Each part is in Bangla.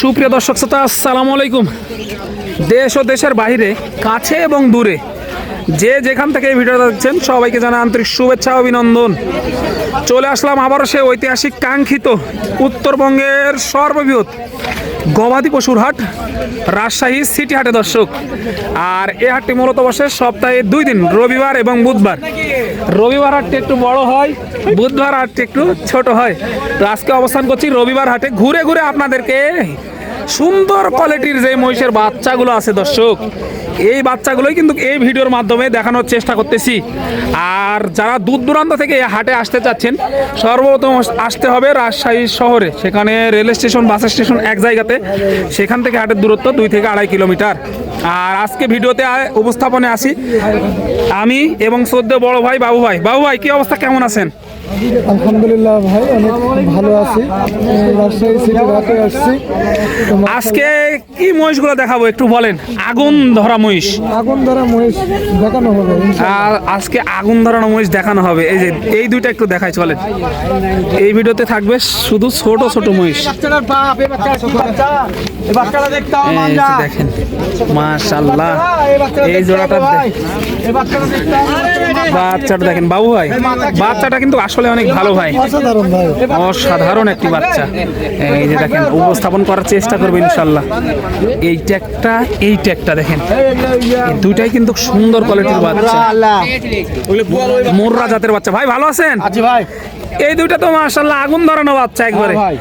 সুপ্রিয় দর্শক শ্রোতা, আসসালামু আলাইকুম। দেশ ও দেশের বাহিরে কাছে এবং দূরে, যে যেখান থেকে এই ভিডিওটা দেখছেন, সবাইকে জানা আন্তরিক শুভেচ্ছা অভিনন্দন। চলে আসলাম আবারও সে ঐতিহাসিক, কাঙ্ক্ষিত উত্তরবঙ্গের সর্ববৃহৎ গবাদি পশুর হাট, রাজশাহী সিটি হাটে দর্শক। আর এ হাটটি মূলত বসে সপ্তাহে দুই দিন, রবিবার এবং বুধবার। রবিবার হাটটি একটু বড় হয়, বুধবার হাটটি একটু ছোট হয়। তো আজকে অবস্থান করছি রবিবার হাটে। ঘুরে ঘুরে আপনাদেরকে সুন্দর কোয়ালিটির যে মহিষের বাচ্চাগুলো আছে দর্শক, এই বাচ্চাগুলোই কিন্তু এই ভিডিওর মাধ্যমে দেখানোর চেষ্টা করতেছি। আর যারা দূর দূরান্ত থেকে হাটে আসতে চাচ্ছেন, সর্বপ্রথম আসতে হবে রাজশাহী শহরে। সেখানে রেল স্টেশন, বাস স্টেশন এক জায়গাতে। সেখান থেকে হাটের দূরত্ব দুই থেকে আড়াই কিলোমিটার। আর আজকে ভিডিওতে উপস্থাপনে আসি আমি এবং সদ্য বড় ভাই, বাবু ভাই। বাবু ভাই, কি অবস্থা? কেমন আছেন? আলহামদুলিল্লাহ ভাই অনেক ভালো আছি। রাজশাহী সিটি ঘাটে আসছি। আজকে কি মহিষগুলো দেখাবো একটু বলেন? আগুন ধরা মহিষ। আগুন ধরা মহিষ দেখানো হবে আর আজকে আগুন ধরানো মহিষ দেখানো হবে। এই যে এই দুইটা একটু দেখাই চলেন। এই ভিডিওতে থাকবে শুধু ছোট ছোট মহিষ। দেখেন মাশাল্লাহ এই জোড়াটা বাচ্চাটা দেখেন বাবু ভাই। বাচ্চাটা কিন্তু আসলে অনেক ভালো ভাই। অসাধারণ ভাই। অসাধারণ একটি বাচ্চা। এই যে দেখেন উপস্থাপন করার চেষ্টা করবে ইনশাল্লাহ এই ট্যাগটা এই ট্যাগটা দেখেন। দুইটাই কিন্তু সুন্দর কোয়ালিটির বাচ্চা। মোর্রা জাতের বাচ্চা। ভাই ভালো আছেন? ভাই। এই দুইটা তো মাশাল্লাহ আগুন ধরানো বাচ্চা একবারে। ভাই।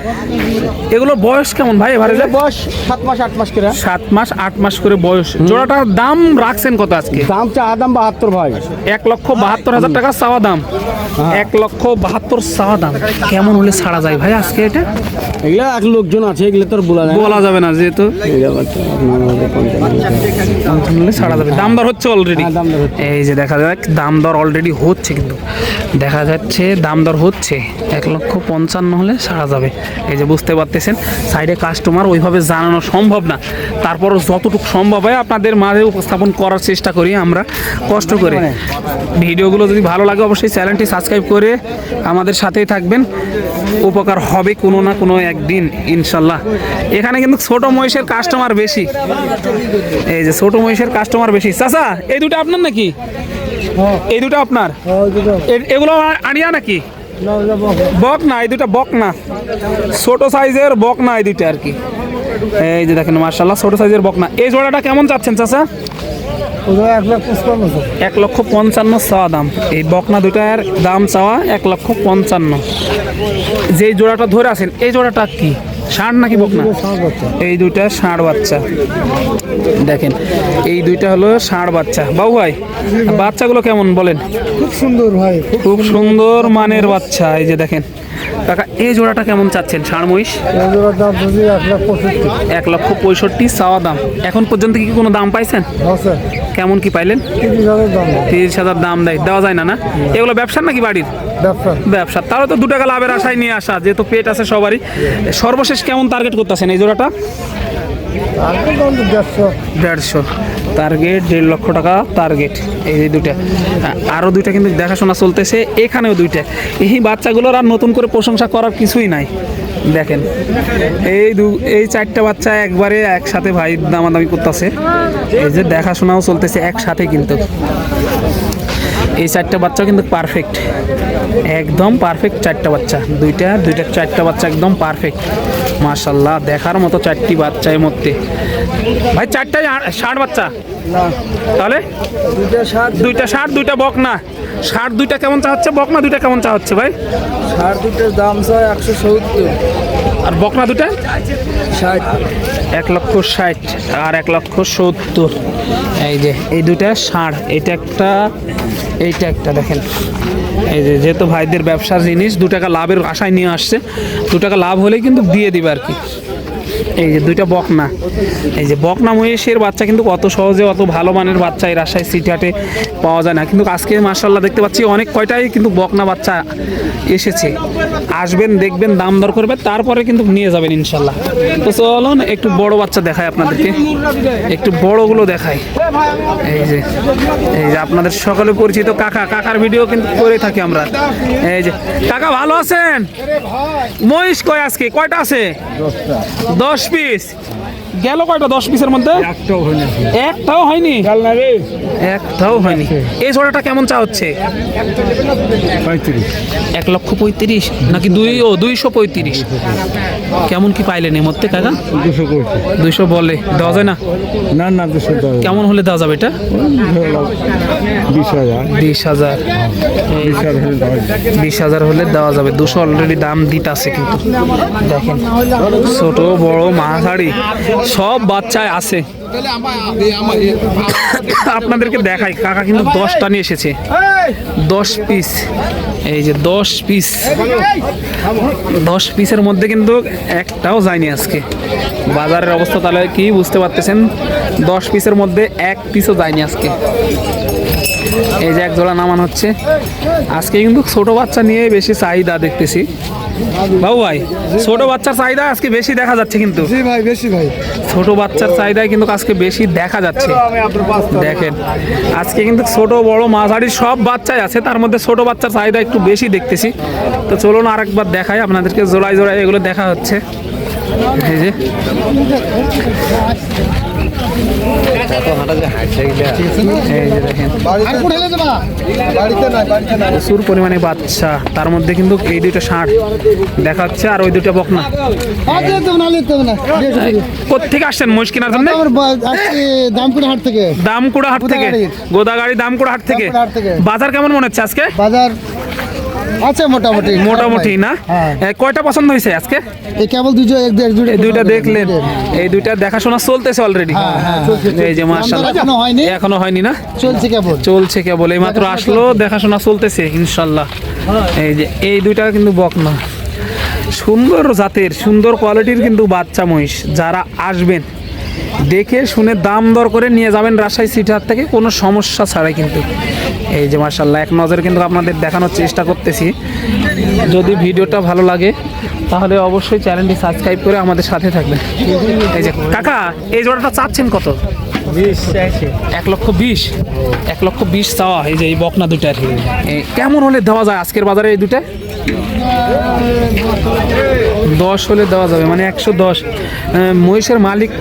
এগুলো বয়স কেমন ভাই এবারে বয়স সাত মাস আট মাস করে। সাত মাস আট মাস করে বয়স। জোড়াটার দাম রাখছেন কত আজকে? দাম চা আদাম বাহাত্তর ভাই। এক লক্ষ বাহাত্তর হাজার টাকা চাওয়া দাম। এক লক্ষ বাহাত্তর চাওয়া দাম। কেমন হলে ছাড়া যায় ভাই আজকে এটা? এগুলা এক লোকজন আছে এগুলো তোর বলা যায় বলা যাবে না যেহেতু। ছাড়া যাবে। দাম দর হচ্ছে অলরেডি হ্যাঁ, দাম। এই যে দেখা যাক দাম দর অলরেডি হচ্ছে কিন্তু। দেখা যাচ্ছে দাম দর হচ্ছে এক লক্ষ পঞ্চান্ন হলে সারা যাবে। এই যে বুঝতে পারতেছেন সাইডে কাস্টমার ওইভাবে জানানো সম্ভব না। তারপরও যতটুকু সম্ভব হয় আপনাদের মাঝে উপস্থাপন করার চেষ্টা করি আমরা। কষ্ট করে। ভিডিওগুলো যদি ভালো লাগে অবশ্যই চ্যানেলটি সাবস্ক্রাইব করে আমাদের সাথেই থাকবেন। উপকার হবে কোনো না কোনো একদিন ইনশাল্লাহ। এখানে কিন্তু ছোট মহিষের কাস্টমার বেশি। এই যে ছোট মহিষের কাস্টমার বেশি। চাচা এই দুটো আপনার নাকি? এই দুটো আপনার? এগুলো আ- আড়িয়া নাকি? বক না, এই দুটা বক না। ছোট সাইজের বক না, এই দুইটা আর কি। এই যে দেখেন মার্শাল্লাহ ছোট সাইজের বক না। এই জোড়াটা কেমন চাচ্ছেন, চাচা? এক লক্ষ পঞ্চান্ন চাওয়া দাম। এই বকনা দুটার দাম চাওয়া এক লক্ষ পঞ্চান্ন। যে জোড়াটা ধরে আছেন, এই জোড়াটা কি? ষাঁড় নাকি বকনা? না এই দুইটা ষাঁড় বাচ্চা। দেখেন এই দুইটা হলো ষাঁড় বাচ্চা। বাবু ভাই বাচ্চাগুলো কেমন বলেন? খুব সুন্দর ভাই খুব সুন্দর মানের বাচ্চা এই যে দেখেন। কাকা এই জোড়াটা কেমন চাচ্ছেন? ষাঁড় মহিষ এক লক্ষ পঁয়ষট্টি চাওয়া দাম। এখন পর্যন্ত কি কোনো দাম পাইছেন? কেমন কি পাইলেন? তিরিশ হাজার দাম। দেয়। দেওয়া যায় না না? এগুলো ব্যবসার নাকি বাড়ির? ব্যবসা। তারও তো দু টাকা লাভের আশায় নিয়ে আসা যেহেতু পেট আছে সবারই। সর্বশেষ কেমন টার্গেট করতেছেন এই জোড়াটা? দেড়শো। টার্গেট দেড় লক্ষ টাকা টার্গেট এই যে দুইটা। আরও দুইটা কিন্তু দেখাশোনা চলতেছে, এখানেও দুইটা। এই বাচ্চাগুলোর আর নতুন করে প্রশংসা করার কিছুই নাই। দেখেন, এই দু, এই চারটা বাচ্চা একবারে একসাথে ভাই দামাদামি করতেছে। এই যে দেখাশোনাও চলতেছে একসাথে কিন্তু। এই চারটা বাচ্চা কিন্তু পারফেক্ট একদম পারফেক্ট চারটা বাচ্চা। দুইটা দুইটা চারটা বাচ্চা একদম পারফেক্ট মাশাল্লাহ দেখার মতো চারটি বাচ্চা এর মধ্যে। ভাই চারটায় আ- ষাট বাচ্চা? তাহলে? দুইটা ষাট। দুইটা বক না ষাট দুইটা কেমন চা হচ্ছে? বকনা দুইটা কেমন চা হচ্ছে ভাই? ষাট দুইটার দাম স্যার একশো সত্তর। আর বকনা দুটা ষাট। এক লক্ষ ষাট আর এক লক্ষ সত্তর। এই যে এই দুটা ষাট। এটা একটা এইটা একটা দেখেন। এই যে যেহেতু ভাইদের ব্যবসার জিনিস, দু টাকা লাভের আশায় নিয়ে আসছে, দু টাকা লাভ হলেই কিন্তু দিয়ে দিবে আর কি। এই যে দুইটা বকনা। এই যে বকনা মহিষের বাচ্চা কিন্তু অত সহজে, অত ভালো মানের বাচ্চা এই রাজশাহী সিটি হাটে পাওয়া যায় না। কিন্তু আজকে মার্শাল্লাহ দেখতে পাচ্ছি অনেক কয়টাই কিন্তু বকনা বাচ্চা এসেছে। আসবেন, দেখবেন, দাম দর করবে তারপরে কিন্তু নিয়ে যাবেন ইনশাল্লাহ তো চলুন একটু বড় বাচ্চা দেখায় আপনাদেরকে। একটু বড়গুলো দেখায় এই যে এই যে আপনাদের সকলে পরিচিত কাকা। কাকার ভিডিও কিন্তু করে থাকি আমরা। এই যে, কাকা ভালো আছেন? মহিষ কয় আজকে? কয়টা আছে? দশ পিস গেল কয়টা দশ পিসের মধ্যে? একটাও হয়নি। একটাও হয়নি? এই জোড়াটা কেমন চা হচ্ছে? এক লক্ষ পঁয়ত্রিশ? নাকি দুই ও দুইশো পঁয়ত্রিশ? কেমন কি পাইলেন এর মধ্যে কাকা? দুইশো বলে। দেওয়া যায় না? না না দুশো কেমন হলে দেওয়া যাবে এটা? বিশ হাজার। বিশ হাজার। বিশ হাজার হলে দেওয়া যাবে। দুশো অলরেডি দাম দিতে আছে কিন্তু। দেখেন ছোট বড় মাঝারি। সব বাচ্চায় আছে। আপনাদেরকে দেখাই, কাকা কিন্তু দশটা নিয়ে এসেছে। দশ পিস এই যে দশ পিস দশ পিসের মধ্যে কিন্তু একটাও যায়নি আজকে। বাজারের অবস্থা তাহলে কি বুঝতে পারতেছেন? দশ পিসের মধ্যে এক পিসও যায়নি আজকে। এই যে এক জোড়া নামান হচ্ছে। আজকে কিন্তু ছোট বাচ্চা নিয়ে বেশি চাহিদা দেখতেছি। বাবু ভাই ছোট বাচ্চার চাহিদা আজকে বেশি দেখা যাচ্ছে কিন্তু। জি ভাই বেশি ভাই। ছোট বাচ্চার চাহিদায় কিন্তু আজকে বেশি দেখা যাচ্ছে। দেখেন আজকে কিন্তু ছোট বড় মাঝারি সব বাচ্চাই আছে তার মধ্যে ছোট বাচ্চার চাহিদা একটু বেশি দেখতেছি। তো চলুন আরেকবার দেখাই আপনাদেরকে জোড়ায় জোড়ায় এগুলো দেখা হচ্ছে। প্রচুর পরিমাণে বাচ্চা। তার মধ্যে কিন্তু এই দুইটা ষাঁড় দেখাচ্ছে আর ওই দুইটা বকনা। কোথেকে আসছেন? মহিষ কেনার জন্য? হাট থেকে। দামকুড়া হাট থেকে। গোদাগাড়ি দামকুড়া হাট থেকে। বাজার কেমন মনে হচ্ছে আজকে? বাজার আছে মোটামুটি মোটামুটি। না? হ্যাঁ। কয়টা পছন্দ হয়েছে আজকে? এই কেবল দুটো এক দুটো দুইটা দেখলেন। এই দুইটা দেখাশোনা চলতেছে অলরেডি হ্যাঁ, হ্যাঁ, এই যে মার্শাল্লাহ দাম এখনও হয়নি। এখনও হয়নি না? চলছে কেবল। চলছে কেবল। এই মাত্র আসলো দেখাশোনা চলতেছে ইনশাল্লাহ এই যে এই দুইটা কিন্তু বকনা। সুন্দর জাতের সুন্দর কোয়ালিটির কিন্তু বাচ্চা মহিষ। যারা আসবেন দেখে শুনে দাম দর করে নিয়ে যাবেন রাজশাহী সিটার থেকে কোনো সমস্যা ছাড়াই কিন্তু। এই যে মার্শাল্লাহ এক নজর কিন্তু আপনাদের দেখানোর চেষ্টা করতেছি। যদি ভিডিওটা ভালো লাগে তাহলে অবশ্যই চ্যানেলটি সাবস্ক্রাইব করে আমাদের সাথে থাকবেন। এই যে কাকা এই জোড়াটা চাচ্ছেন কত? এক লক্ষ বিশ? এক লক্ষ বিশ চাওয়া এই যে এই বকনা দুটার কেমন হলে দেওয়া যায় আজকের বাজারে এই দুটা দশ হলে দেওয়া যাবে মানে একশো দশ। মহিষের মালিক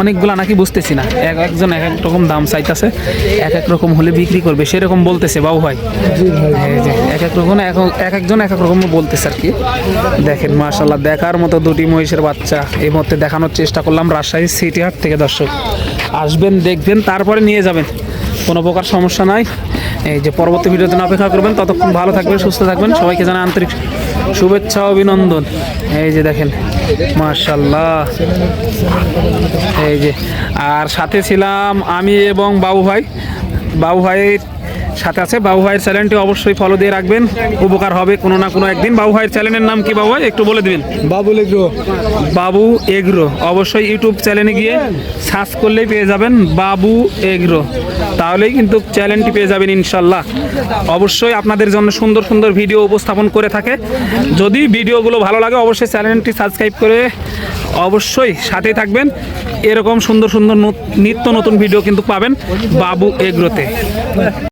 অনেকগুলা নাকি বুঝতেছি না। এক একজন এক এক রকম দাম চাইতেছে, এক এক রকম হলে বিক্রি করবে, সেরকম বলতেছে, বাবু ভাই। এক এক রকম, এক এক একজন এক এক রকম বলতেছে আর কি। দেখেন মাশাল্লাহ দেখার মতো দুটি মহিষের বাচ্চা এই মুহূর্তে দেখানোর চেষ্টা করলাম রাজশাহী সিটি হাট থেকে, দর্শক। আসবেন, দেখবেন, তারপরে নিয়ে যাবেন। কোনো প্রকার সমস্যা নাই। এই যে পরবর্তী ভিডিওতে অপেক্ষা করবেন, ততক্ষণ ভালো থাকবেন, সুস্থ থাকবেন, সবাইকে জানা আন্তরিক শুভেচ্ছা, অভিনন্দন। এই যে দেখেন মার্শাল্লাহ এই যে, আর সাথে ছিলাম আমি এবং বাবু ভাই বাবু ভাইয়ের সাথে আছে বাবু ভাইয়ের চ্যানেলটি অবশ্যই ফলো দিয়ে রাখবেন। উপকার হবে কোনো না কোনো একদিন। বাবু ভাইয়ের চ্যানেলের নাম কি বাবু ভাই? একটু বলে দিবেন। বাবু এগ্রো। বাবু এগ্রো। অবশ্যই ইউটিউব চ্যানেলে গিয়ে সার্চ করলেই পেয়ে যাবেন বাবু এগ্রো। তাহলেই কিন্তু চ্যানেলটি পেয়ে যাবেন ইনশাল্লাহ। অবশ্যই আপনাদের জন্য সুন্দর সুন্দর ভিডিও উপস্থাপন করে থাকে। যদি ভিডিওগুলো ভালো লাগে অবশ্যই চ্যানেলটি সাবস্ক্রাইব করে অবশ্যই সাথেই থাকবেন। এরকম সুন্দর সুন্দর নত- নিত্য নতুন ভিডিও কিন্তু পাবেন বাবু এগ্রোতে।